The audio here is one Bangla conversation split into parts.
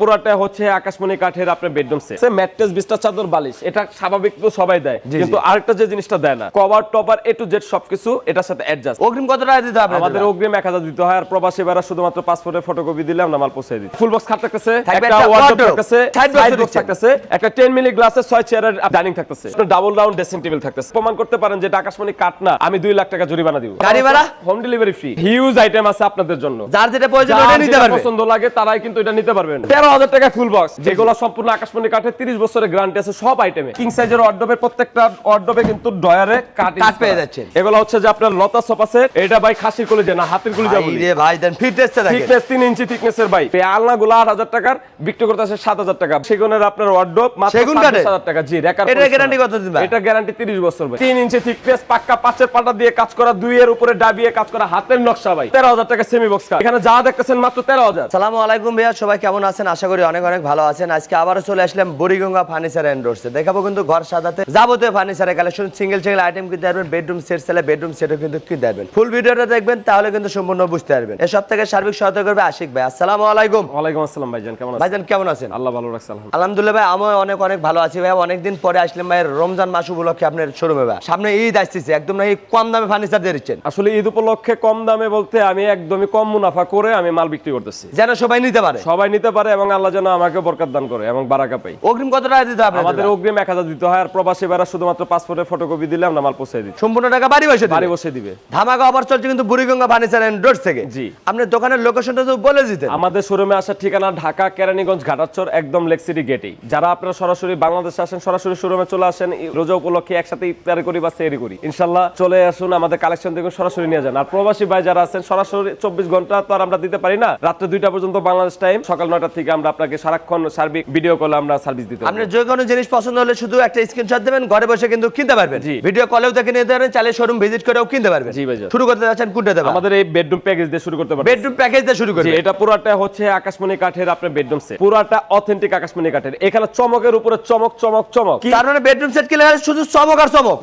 পুরাটা হচ্ছে আকাশমণি কাঠের আপনার বেডরুম সেট ম্যাট্রেস বিস্তার চাদর বালিশ। এটা স্বাভাবিক তো সবাই দেয় কিন্তু আরেকটা যে জিনিসটা দেয় না cover topper A to Z সবকিছু এটার সাথে অ্যাডজাস্ট অগ্রিম কত টাকা দিতে হবে? আমাদের অগ্রিম এক হাজার দিতে হয় আর প্রবাসী বেড়া শুধুমাত্র পাসপোর্টের ফটোকপি দিলে আমরা মাল পৌঁছে দিই। ফুল বক্স খাট থাকতেছে একটা ওয়ার্ডরোব থাকতেছে সাইড বক্স থাকতেছে একটা 10 মিলি গ্লাসের 6 চেয়ারের ডাইনিং থাকতেছে। ডাবল রাউন্ড ড্রেসিং টেবিল থাকতেছে। প্রমাণ করতে পারেন যে আকাশমণি কাঠ না আমি 2 লাখ টাকা জরিমানা দিব। গাড়ি ভাড়া? Home delivery free huge item আছে আপনাদের জন্য। যার যেটা প্রয়োজন ওটা নিতে পারবে। পছন্দ লাগে তারাই কিন্তু এটা নিতে পারবেন। হাজার টাকা ফুল বক্স যেগুলো সম্পূর্ণ আকাশমণি কাঠের তিরিশ বছরের গ্যারান্টি আছে সব আইটেমে কিং সাইজের অর্ডবের প্রত্যেকটা অর্ডবে কিন্তু ডয়ারে কাঠ পেয়ে যাচ্ছেন। এগুলো হচ্ছে যে আপনার লতা সোফা সেট এটা ভাই খাসির কলিজা না হাতির কলিজা বলি। ভাই দেন ফিটনেসটা দেখেন। থিকনেস তিন ইঞ্চি থিকনেসের ভাই। আলনা গুলো আট হাজার টাকার বিক্রি করতে আছে সাত হাজার টাকা। সেগুনের আপনার ওয়ার্ডরোব মাত্র হাজার টাকা। জি রেকার guarantee কতদিন ভাই? এটা গ্যারান্টি তিরিশ বছর ভাই। তিন ইঞ্চি থিকনেস পাক্কা পাঁচের পাটা দিয়ে কাজ করা দুই এর উপরে ডাবিয়ে কাজ করা হাতের নকশা ভাই। তেরো হাজার টাকা সেমি বক্স এখানে যা দেখতেছেন মাত্র তেরো হাজার। সালামু আলাইকুম ভাইয়া সবাই কেমন আছেন? আশা করি অনেক অনেক ভালো আছেন। আজকে আবারও চলে আসলাম বুড়িগঙ্গা ফার্নিচার এন্ড রোডসে দেখাবো কিন্তু ঘর সাজাতে যাবতীয় ফার্নিচারের কালেকশন সিঙ্গেল সিঙ্গেল আইটেম কিনতে পারবেন বেডরুম সেট চাইলে বেডরুম সেটও কিন্তু কিনতে পারবেন। ফুল ভিডিওটা দেখবেন তাহলে কিন্তু সম্পূর্ণ বুঝতে পারবেন। এসব থেকে সার্বিক সহায়তা করবে আশিক ভাই। আসসালামু আলাইকুম। ওয়ালাইকুম আসসালাম ভাইজান কেমন আছেন? ভাইজান কেমন আছেন? আল্লাহ ভালো রাখছে আলহামদুলিল্লাহ। ভাই আমি অনেক অনেক ভালো আছি ভাই। অনেকদিন পরে আসলাম ভাই রমজান মাস উপলক্ষে আপনার শোরুমে ভাই। সামনে ঈদ আসতেছে একদম নাকি কম দামে ফার্নিচার দিয়ে দিচ্ছেন? আসলে ঈদ উপলক্ষে কম দামে বলতে আমি একদমই কম মুনাফা করে আমি মাল বিক্রি করতেছি। যেন সবাই নিতে পারে। সবাই নিতে পারে এবং আল্লাহ যেন আমাকে বরকত দান করে এবং বারাকা পাই। অগ্রিম কত টাকা দিতে হবে আমাদের অগ্রিম এক হাজার দিতে হয় আর প্রবাসী বেড়া শুধুমাত্র পাসপোর্টের ফটোকপি দিলে আমরা মাল পৌঁছে দিই। সম্পূর্ণ টাকা বাড়ি বসে? বাড়ি বসে দিবে। ধামাকা অফার চলছে কিন্তু বুড়িগঙ্গা ফার্নিচার এন্ড রোড থেকে। জি। আপনার দোকানের লোকেশনটা তো বলে দিতেন। আমাদের শোরুমে আসার ঠিকানা ঢাকা কেরানীগঞ্জ ঘাটাচর একদম লেক সিটি গেটেই যারা আপনারা সরাসরি বাংলাদেশে আসেন সরাসরি শোরুমে চলে আসেন রোজা উপলক্ষে একসাথে ইফতারি করি বা সেরি করি। ইনশাল্লাহ চলে আসুন আমাদের কালেকশন দেখুন সরাসরি নিয়ে যান। আর প্রবাসী ভাই যারা আছেন সরাসরি চব্বিশ ঘণ্টা তো আর আমরা দিতে পারি না। রাত্রে দুইটা পর্যন্ত বাংলাদেশ টাইম সকাল নয়টা থেকে আমরা আপনাকে সারাক্ষণ সার্বিক ভিডিও কলে আমরা সার্ভিস দিতে আপনার যে কোনো জিনিস পছন্দ হলে শুধু একটা স্ক্রিনশট দেবেন ঘরে বসে কিন্তু কিনতে পারবেন। ভিডিও কলেও দেখে নিতে পারবেন শোরুম ভিজিট করেও কিনতে পারবেন। জি ভাইজান। শুরু করতে যাচ্ছেন কোনটা দেবেন? আমাদের এই বেডরুম প্যাকেজ দিয়ে শুরু করতে পারি বেডরুম প্যাকেজ দিয়ে শুরু করবেন। এটা পুরাটা হচ্ছে আকাশমণি কাঠের আপনার বেডরুম সেট পুরাটা অথেন্টিক আকাশমণি কাঠের। এখানে চমকের উপরে চমক চমক চমক। তার মানে বেডরুম সেট কিনলে শুধু চমক আর চমক?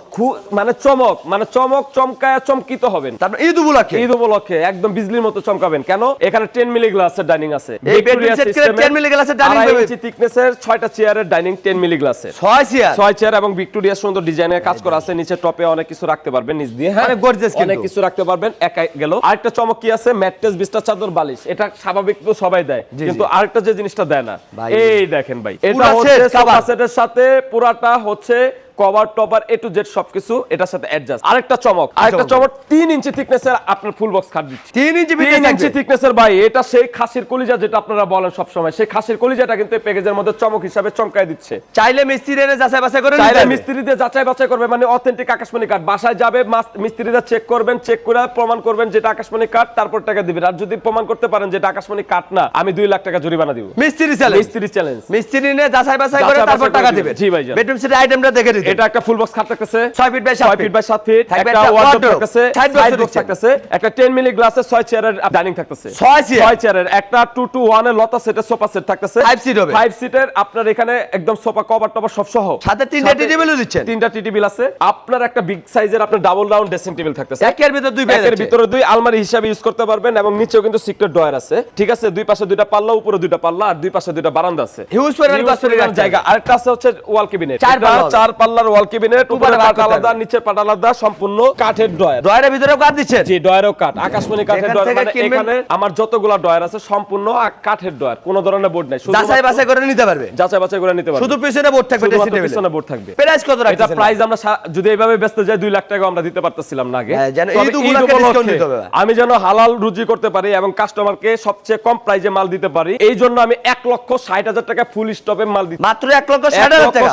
মানে চমক মানে চমক চমকায় চমকিত হবেন। তারপর ঈদ উপলক্ষে? ঈদ উপলক্ষে একদম বিজলির মতো চমকাবেন। কেন? এখানে 10 মিলি গ্লাসের ডাইনিং আছে। এই set কিনে 10 মিলি গ্লাসের ডাইনিং টেবিল ইঞ্চি thickness-এর চেয়ারের ডাইনিং 10 মিলি গ্লাসের 6 চেয়ার 6 চেয়ার এবং ভিক্টোরিয়া সুন্দর ডিজাইনের কাজ করা আছে। নিচে টপে অনেক কিছু রাখতে পারবেন নিচ দিয়ে হ্যাঁ? অনেক gorgeous কিন্তু। অনেক কিছু রাখতে পারবেন একাই গেল। আরেকটা চমক কি আছে? ম্যাট্রেস বিস্তার চাদর বালিশ। এটা স্বাভাবিক তো সবাই দেয় কিন্তু আরেকটা যে জিনিসটা দেয় না। এই দেখেন ভাই এটা হচ্ছে সোফা সেটের সাথে পুরাটা হচ্ছে cover topper A to Z সবকিছু এটার সাথে অ্যাডজাস্ট আরেকটা চমক। আরেকটা চমক। তিন ইঞ্চি থিকনেসের আপনার ফুল বক্স খাট দিচ্ছি। তিন ইঞ্চি তিন ফিটনেস ইঞ্চি থিকনেসের ভাই এটা সেই খাসির কলিজা যেটা আপনারা বলেন সব সময় সেই খাসির কলিজাটা কিন্তু প্যাকেজের মধ্যে চমক হিসাবে চমকায় দিচ্ছে। চাইলে মিস্ত্রি এনে যাচাই বাছাই করে চাইলে পারবে। মিস্ত্রিদের যাচাই বাছাই করবে মানে অথেন্টিক আকাশমণি কাঠ বাসায় যাবে মাস- মিস্ত্রিরা চেক করবেন চেক করে প্রমাণ করবেন যেটা আকাশমণি কাঠ তারপর টাকা দিবেন। আর যদি প্রমাণ করতে পারেন যেটা আকাশমণি কাঠ না আমি দুই লাখ টাকা জরিমানা দিব। মিস্ত্রি চ্যালেঞ্জ মিস্ত্রি চ্যালেঞ্জ মিস্ত্রি নিয়ে যাচাই বাছাই করে তারপর টাকা করে দিবে দিবে। জি ভাইজান। বেডরুম সেটের আইটেমটা দেখে এটা একটা ফুল বক্স খাট থাকতেছে। ছয় ফিট বাই ফিট বাই সাত ফিট একটা ওয়ার্ডরোব wardrobe, থাকতেছে সাইড বক্স থাকতেছে। একটা 10 মিলি গ্লাসের 6 চেয়ারের ডাইনিং থাকতেছে। ছয় চেয়ার ছয় চেয়ারের একটা 2 টু 1 এর লতা সেটের সোফা সেট থাকতেছে। Five seat হবে। 5 সিটের আপনার এখানে একদম সোফা কভার টভার সব সহ। সাথে তিনটা টি টেবিলও দিচ্ছেন। তিনটা টি টেবিল আছে। আপনার একটা বিগ সাইজের আপনার ডাবল রাউন্ড ড্রেসিং টেবিল থাকতেছে। একের ভিতর দুই একের ভিতরে দুই আলমারি হিসাবে ইউজ করতে পারবেন এবং নিচেও কিন্তু সিক্রেট ডয়ার আছে। ঠিক আছে? দুই পাশে দুইটা পাল্লা উপরে দুইটা পাল্লা আর দুই পাশে দুইটা বারান্দা আছে। Huge পরিমাণ জায়গা। আরেকটা আছে হচ্ছে ওয়াল ক্যাবিনেট চার পাল্লা পাল্লার ওয়াল ক্যাবিনেট উপরে পাট আলাদা নিচে পাট আলাদা সম্পূর্ণ কাঠের ডয়ার ডয়ারের ভিতরেও কাঠ দিচ্ছেন? জি ডয়ারও কাঠ আকাশমণি কাঠের ডয়ার মানে এখানে আমার যতগুলা ডয়ার আছে সম্পূর্ণ কাঠের ডয়ার কোনো ধরনের বোর্ড নাই। যাচাই বাছাই করে নিতে পারবে? যাচাই বাছাই করে নিতে পারবেন শুধু পিছনে বোর্ড থাকবে ড্রেসিং টেবিলে পিছনে বোর্ড থাকবে। প্রাইস কত এটা প্রাইস আমরা যদি এইভাবে বেচতে যাই দুই লাখ টাকা আমরা দিতে পারতেছিলাম না আগে। হ্যাঁ। আমি যেন হালাল রুজি করতে পারি এবং কাস্টমারকে সবচেয়ে কম প্রাইজে মাল দিতে পারি এই জন্য আমি এক লক্ষ ষাট হাজার টাকা ফুল স্টপে মাল দিচ্ছি। মাত্র এক লক্ষ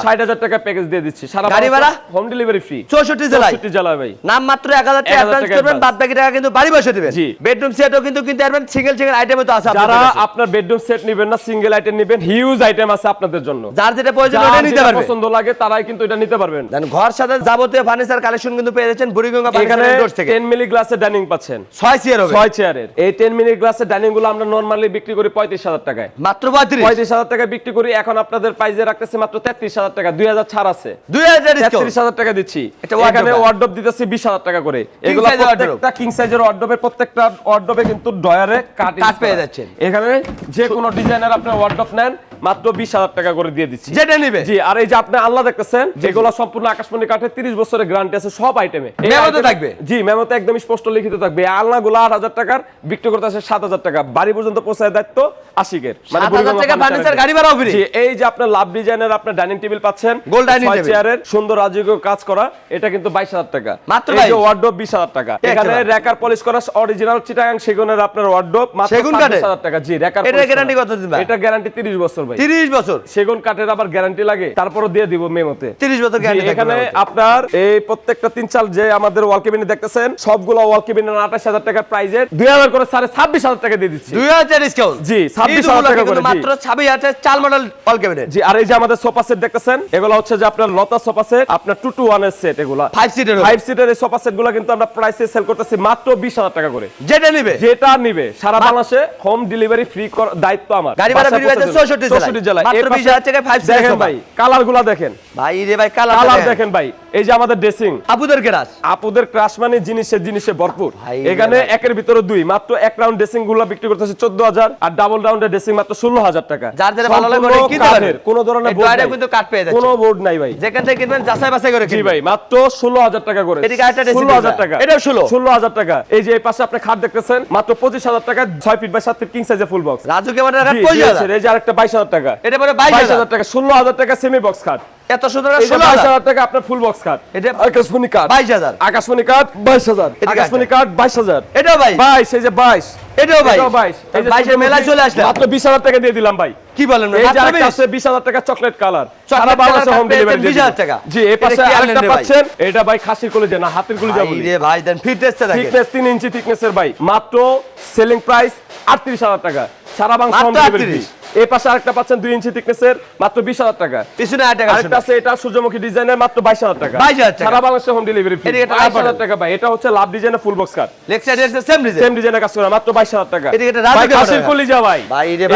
ষাট হাজার টাকা। প্যাকেজ দিয়ে দিচ্ছি। সারা গাড়ি ভাড়া? হোম ডেলিভারি ফ্রি চৌষট্টি জেলায়? চৌষট্টি জেলায় ভাই। নাম মাত্র এক হাজার টাকা অ্যাডভান্স করবেন বাদ বাকি টাকা কিন্তু বাড়ি বসে দিবেন। বেডরুম সেটও কিন্তু কিনতে পারবেন সিঙ্গেল সিঙ্গেল আইটেমও তো আছে যারা আপনার বেডরুম সেট নেবেন না সিঙ্গেল আইটেম নেবেন হিউজ আইটেম আছে আপনাদের জন্য। যার যেটা প্রয়োজন ওটা নিতে যেটা পছন্দ লাগে তারাই কিন্তু এটা নিতে পারবেন। দেন ঘর সাথে যাবতীয় ফার্নিচার কালেকশন কিন্তু পেয়ে যাচ্ছেন বুড়িগঙ্গা এখানে ফার্নিচার থেকে। 10 মিলি গ্লাসের ডাইনিং পাচ্ছেন। ছয় চেয়ার হবে। ছয় চেয়ারের এই টেন মিনিট গ্লাসের ডাইনিংগুলো আমরা নর্মালি বিক্রি করি পঁয়ত্রিশ হাজার টাকায়। মাত্র পঁয়ত্রিশ? পঁয়ত্রিশ হাজার টাকায় বিক্রি করি এখন আপনাদের প্রাইজে রাখতেছে মাত্র তেত্রিশ হাজার টাকা দুই হাজার ছাড় আছে। দুই 2000 discount। তেত্রিশ হাজার টাকা দিচ্ছি। এখানে ভাই। দিতেছি বিশ হাজার টাকা করে। এগুলো প্রত্যেকটা কিং সাইজের ওয়ার্ডরোবের প্রত্যেকটা ওয়ার্ডরোবে কিন্তু ডয়ারে কাট পেয়ে যাচ্ছে এখানে যে কোনো ডিজাইনের আপনার ওয়ার্ডরোব নেন মাত্র বিশ হাজার টাকা করে দিয়ে দিচ্ছি। যেটা নিবে। জি আর এই যে আপনি আল্লাহ দেখতেছেন যেগুলো সম্পূর্ণ আকাশমণি কাঠের 30 বছরের গ্যারান্টি আছে সব আইটেমে মেমোতে থাকবে? জি মেমোতে একদম স্পষ্ট লিখিত থাকবে। আলনাগুলো 8000 টাকার বিক্রি করতে আছে 7000 টাকা। বাড়ি পর্যন্ত পৌঁছায় দায়িত্ব আশিকের। 7,000 টাকা furniture furniture এর। গাড়ি ভাড়াও এই যে আপনার লাভ ডিজাইনের আপনার ডাইনিং টেবিল পাচ্ছেন ছয় table। চেয়ারের সুন্দর রাজকীয় কাজ করা এটা কিন্তু 22000 টাকা। মাত্র এই যে 22 ওয়ার্ডরোব 20000 টাকা। এখানে র্যাকার পলিশ করা অরিজিনাল চিটাগাং সেগুনের আপনার ওয়ার্ডরোব মাত্র? 27000 টাকা। জি র্যাকার এটার guarantee কতদিন ভাই? এটা গ্যারান্টি 30 বছর ভাই। 30 বছর। সেগুন কাঠের আবার গ্যারান্টি লাগে তারপরও দিয়ে দিব মেমোতে। 30 বছর গ্যারান্টি এখানে আপনার এই প্রত্যেকটা তিন চাল যে আমাদের ওয়াল কেবিনে দেখতেছেন সবগুলো ওয়াল কেবিনের আঠাশ টাকার প্রাইজের দুই হাজার করে সাড়ে ছাব্বিশ হাজার টাকা দিয়ে দিচ্ছি। 2000 ডিসকাউন্ট জি, 26,000 টাকা করে, মাত্র 26000 চাল মডেল অল ক্যাবিনেট জি আর এই যে আমাদের সোফা সেট দেখতেছেন এগুলো হচ্ছে যে আপনার লতা সোফা সেট আপনার টু টু ওয়ানের সেট এগুলা। 5 সিটের ফাইভ সিটের এই সোফা সেটগুলো কিন্তু আমরা প্রাইসে সেল করতেছি মাত্র বিশ হাজার টাকা করে। যেটা নিবে। যেটা নিবে সারা বাংলাদেশে হোম ডেলিভারি ফ্রি দায়িত্ব আমার। গাড়ি ভাড়া বাসায় আছে 64 জেলায়। 64 জেলায়। মাত্র এর পাশে 20,000 টাকায় five seater দেখেন ভাই কালারগুলা দেখেন। ভাই রে ভাই কালার কালার দেখেন ভাই। এই যে আমাদের ড্রেসিং আপুদের গ্রাস আপুদের ক্রাশ মানে জিনিসে জিনিসে ভরপুর। এখানে একের ভিতরে দুই। মাত্র এক রাউন্ড ড্রেসিংগুলো বিক্রি করতেছে চোদ্দ হাজার আর ডাবল রাউন্ডের ড্রেসিং মাত্র ষোলো হাজার টাকা। যার যেটা ভালো লাগে কাঠের, পারবেন। কোনো ধরনের বোর্ড নাই। কিন্তু কাঠ পেয়ে যাচ্ছেন। কোনো বোর্ড নাই ভাই। যেখান থেকে কিনবেন যাচাই বাছাই করে কিনবেন। ভাই মাত্র ষোলো হাজার টাকা করে এদিকে dressing ষোলো হাজার টাকা। এটাও 16 ষোলো। হাজার টাকা। এই যে এই পাশে আপনি খাট দেখতেছেন মাত্র পঁচিশ হাজার টাকা ছয় ফিট বাই সাত ফিট কিং সাইজের ফুল বক্স রাজু কেমন 25000 এই যে আরেকটা বাইশ হাজার টাকা। এটা পরে বাইশ 22000 হাজার টাকা ষোলো হাজার টাকা সেমি বক্স খাট। এত সুন্দর এই যে 16000 বাইশ হাজার টাকা আপনার ফুল বক্স খাট এটা আকাশমণি কাঠ 22000 আকাশমণি কাঠ বাইশ হাজার। আকাশমণি কাঠ বাইশ হাজার। এটাও ভাই বাইশ এই যে বাইশ। এটাও ভাই বাইশ। এই যে 22 এর মেলায় চলে আসলে মাত্র বিশ হাজার টাকা দিয়ে দিলাম ভাই। কি বলেন এই যে আরেকটা আছে বিশ হাজার টাকা চকলেট কালার সারা বাংলাদেশে হোম ডেলিভারি 20,000 টাকা। জি এই এটা পাশে আরেকটা ভাই? পাচ্ছেন? এটা ভাই খাসির কলেজে না হাতের কলেজে বলি রে ভাই দেন ফিটনেসটা দেখেন। থিকনেস তিন ইঞ্চি থিকনেসের ভাই। মাত্র সেলিং প্রাইস আটত্রিশ হাজার টাকা। সারা বাংলা মাত্র হোম ডেলিভারি 38 এই পাশে আরেকটা পাচ্ছেন দুই ইঞ্চি থিকনেসের মাত্র বিশ হাজার টাকা। পিছনে আট টাকা আরেকটা আছে এটা সূর্যমুখী ডিজাইনের মাত্র বাইশ হাজার টাকা। 22,000 টাকা। সারা বাংলাদেশে হোম ডেলিভারি ফ্রি বাইশ হাজার টাকা ভাই এটা হচ্ছে লাভ ডিজাইনের full box cut same design same ডিজাইনের কাজ করা মাত্র বাইশ হাজার টাকা। এদিকে ভাই? কলিজা।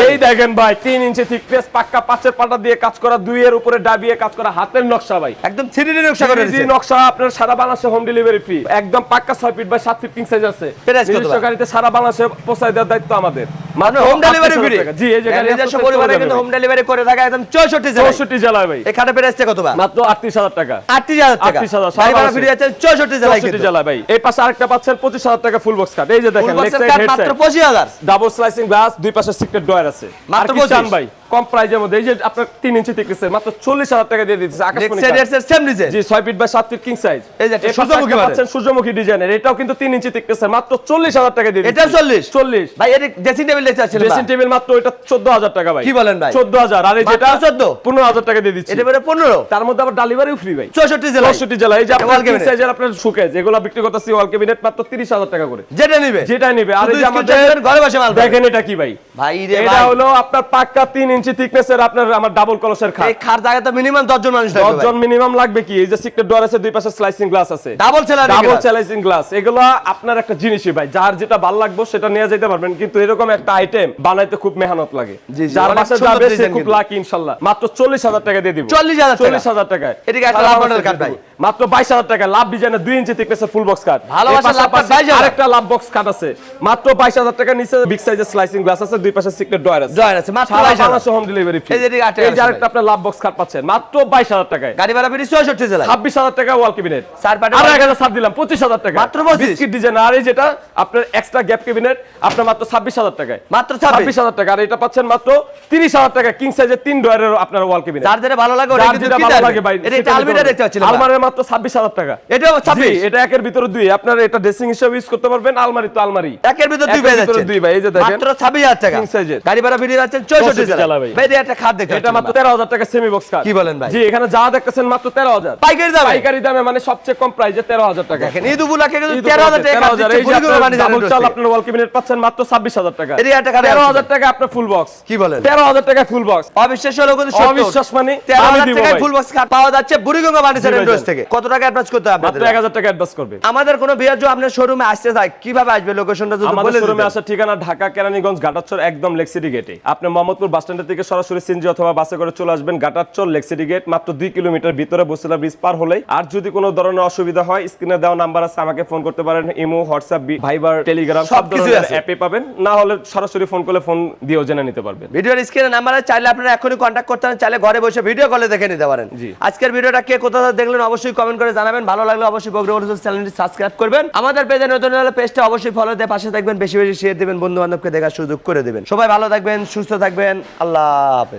এই দেখেন ভাই তিন ইঞ্চি থিকনেস পাক্কা পাঁচের পাটা দিয়ে কাজ করা দুই এর উপরে ডাবিয়ে কাজ করা হাতের নকশা ভাই। একদম 3D নকশা করে 3D দিয়েছে নকশা আপনার সারা বাংলাদেশে হোম ডেলিভারি ফ্রি একদম পাক্কা ছয় ফিট সাত ফিট কিং সাইজ আছে। নিজস্ব গাড়িতে সারা বাংলাদেশে পৌঁছায় দেওয়ার দায়িত্ব আমাদের। মানে হোম ডেলিভারি ফ্রি জি এই যে গাড়ি নিজস্ব পরিবারে কিন্তু হোম ডেলিভারি করে থাকা একদম 64 জেলা 64 জেলায় ভাই। এই খাটে কত বা মাত্র আটত্রিশ হাজার টাকা। 38000 টাকা। 38,000 ভাই ভাড়া ফ্রি আছে 64 জেলায় চৌষট্টি কিন্তু। জেলায় ভাই। এই পাশে আরেকটা পাচ্ছেন পঁচিশ হাজার টাকা ফুল বক্স কাট এই যে দেখেন ফুল লেগ সাইড কাঠ হেড মাত্র 25000 ডাবল স্লাইসিং গ্লাস দুই পাশে সিক্রেট ডয়ার আছে। মাত্র আর কি 25 ভাই? কম প্রাইজের মধ্যে। এই যে আপনার তিন ইঞ্চি thickness-এর মাত্র চল্লিশ হাজার টাকা দিয়ে দিচ্ছে আকাশমণি সাইড এর সেম ডিজাইন জি ছয় ফিট বাই সাত ফিট কিং সাইজ এই যে সূর্যমুখী পাচ্ছেন সূর্যমুখী ডিজাইনের এটাও কিন্তু তিন ইঞ্চি thickness-এর মাত্র চল্লিশ হাজার টাকা দিয়ে এটাও 40 চল্লিশ? ভাই এর ড্রেসিং টেবিল পাচ্ছেন ড্রেসিং টেবিল মাত্র এটা চোদ্দ হাজার টাকা ভাই। কি বলেন ভাই? চোদ্দ হাজার। আর এই যেটা 14 পনেরো হাজার টাকা দিয়ে দিচ্ছি। এটা 15 তার মধ্যে আবার ডেলিভারিও ফ্রি ভাই। 64 জেলায়। চৌষট্টি জেলা এই যে আপনার কিং সাইজের আপনার সুকেজ এগুলো বিক্রি করতেছি ওয়াল ক্যাবিনেট মাত্র তিরিশ হাজার টাকা করে। যেটা নিবে। যেটা নিবে। আর এই যে আমাদের ঘরে বসে মাল দেখেন এটা কি ভাই? ভাই রে এটা হলো আপনার পাক্কা তিন ইঞ্চি থিকনেসের আপনার আমার ডাবল কলসের খাট। এই খাট জায়গা তো মিনিমাম 10 জন মানুষ লাগবে দশজন মিনিমাম লাগবে কি? এই যে সিক্রেট ডোর আছে দুই পাশে স্লাইসিং গ্লাস আছে। ডাবল সেলার ডাবল স্লাইসিং গ্লাস এগুলো আপনার একটা জিনিসই ভাই। যার যেটা ভালো লাগবে সেটা নিয়ে যেতে পারবেন। কিন্তু এরকম একটা আইটেম বানাইতে খুব মেহনত লাগে। যার বাসা যাবে সে খুব লাকি ইনশাআল্লাহ মাত্র চল্লিশ হাজার টাকা দিয়ে দিব। 40,000 টাকা। চল্লিশ হাজার টাকায়। একটা লাভ মডেল কাট ভাই। মাত্র বাইশ হাজার টাকা লাভ ডিজাইনের দুই ইঞ্চি thickness-এর ফুল বক্স কাট ভালোবাসা লাভ কাট 22,000 আরেকটা লাভ বক্স কাট আছে। মাত্র বাইশ হাজার টাকা নিচে বিগ সাইজের স্লাইসিং গ্লাস আছে দুই পাশে সিক্রেট ডয়ার আছে। ডয়ার আছে, মাত্র 22,000 বাংলাদেশে হোম ডেলিভারি ফ্রি এই যে আরেকটা আপনার লাভ বক্স পাচ্ছেন মাত্র বাইশ হাজার টাকায়। গাড়ি ভাড়া ফ্রি 64 জেলায়। ছাব্বিশ হাজার টাকা ওয়াল ক্যাবিনেট পাটে আর ছাড় দিলাম পঁচিশ হাজার টাকা। মাত্র 25 বিস্কিট ডিজাইন আর এই যেটা আপনার এক্সট্রা গ্যাপ ক্যাবিনেট আপনার মাত্র ছাব্বিশ হাজার টাকায়। মাত্র 26 ছাব্বিশ হাজার টাকা আর এটা পাচ্ছেন মাত্র তিরিশ হাজার টাকা কিং সাইজের তিন ডয়ারের আপনার ওয়াল ক্যাবিনেট যার যেটা ভালো লাগে ওটা কিন্তু ভালো লাগে ভাই এটা আলমিরা দেখতে পারবেন। পাচ্ছিলাম আলমারির মাত্র ছাব্বিশ হাজার টাকা। এটাও জি, 26 এটা একের ভিতরে দুই। আপনার এটা ড্রেসিং হিসেবে ইউজ করতে পারবেন আলমারি তো আলমারি। একের ভিতর দুই ভিতরে যাচ্ছে দুই ভাই, এই যে দেখেন। মাত্র 26000 টাকা। size এর। গাড়ি ভাড়া ফ্রি যাচ্ছে 64 64 জেলায় ভাই। ভাই একটা খাট দেখতে এটা মাত্র তেরো হাজার টাকা সেমি বক্স কার কি বলেন ভাই? জি এখানে যা দেখতেছেন মাত্র তেরো হাজার। পাইকারি দামে? পাইকারি দামে মানে সবচেয়ে কম প্রাইসে তেরো হাজার টাকা। দেখেন ঈদ উপলক্ষে কিন্তু 13000 টাকা খাট দিচ্ছে এই যে বুড়িগঙ্গা আপনার বাণিজ্য ডাবল চাল আপনার ওয়াল ক্যাবিনেট পাচ্ছেন মাত্র ছাব্বিশ হাজার টাকা। এরই একটা খাট তেরো আছে। হাজার টাকা আপনার ফুল বক্স কি বলেন? তেরো হাজার টাকা ফুল বক্স অবিশ্বাস হলো কিন্তু সত্য। অবিশ্বাস মানে 13000 টাকায় ফুল বক্স খাট পাওয়া যাচ্ছে বুড়িগঙ্গা বাণিজ্য। থেকে। কত টাকা অ্যাডভান্স করতে হবে মাত্র আপনাদের? এক হাজার টাকা অ্যাডভান্স করবে। আমাদের কোনো বিয়ার যদি আপনার শোরুমে আসতে চায় কীভাবে আসবে? লোকেশনটা যদি আমাদের শোরুমে আসার ঠিকানা ঢাকা কেরানীগঞ্জ ঘাটারচর একদম লেক্সিটি গেটে আপনি মোহাম্মদপুর বাস স্ট্যান্ডের থেকে সরাসরি সিনজি অথবা বাসে করে চলে আসবেন ঘাটারচর লেক্সিটি গেট মাত্র দুই কিলোমিটার ভিতরে বসিলা ব্রিজ পার হলেই। আর যদি কোনো ধরনের অসুবিধা হয় স্ক্রিনে দেওয়া নাম্বার আছে আমাকে ফোন করতে পারেন ইমো হোয়াটসঅ্যাপ ভাইবার টেলিগ্রাম সব ধরনের অ্যাপে পাবেন। না হলে সরাসরি ফোন করলে ফোন দিয়েও জেনে নিতে পারবেন। ভিডিওর স্ক্রিনে নাম্বারে চাইলে আপনারা এখনই কন্ট্যাক্ট করতে পারেন চাইলে ঘরে বসে ভিডিও কলে দেখে নিতে পারেন। জি। আজকের ভিডিওটা কে কোথা থেকে দেখলেন অবশ্যই কমেন্ট করে জানাবেন। ভালো লাগলে অবশ্যই বগ্রবর চ্যানেলটি সাবস্ক্রাইব করবেন। আমাদের পেজে নতুন হলে পেজটা অবশ্যই ফলো দিয়ে পাশে থাকবেন বেশি বেশি শেয়ার দিবেন বন্ধু বান্ধবকে দেখার সুযোগ করে দিবেন। সবাই ভালো থাকবেন সুস্থ থাকবেন আল্লাহ হাফেজ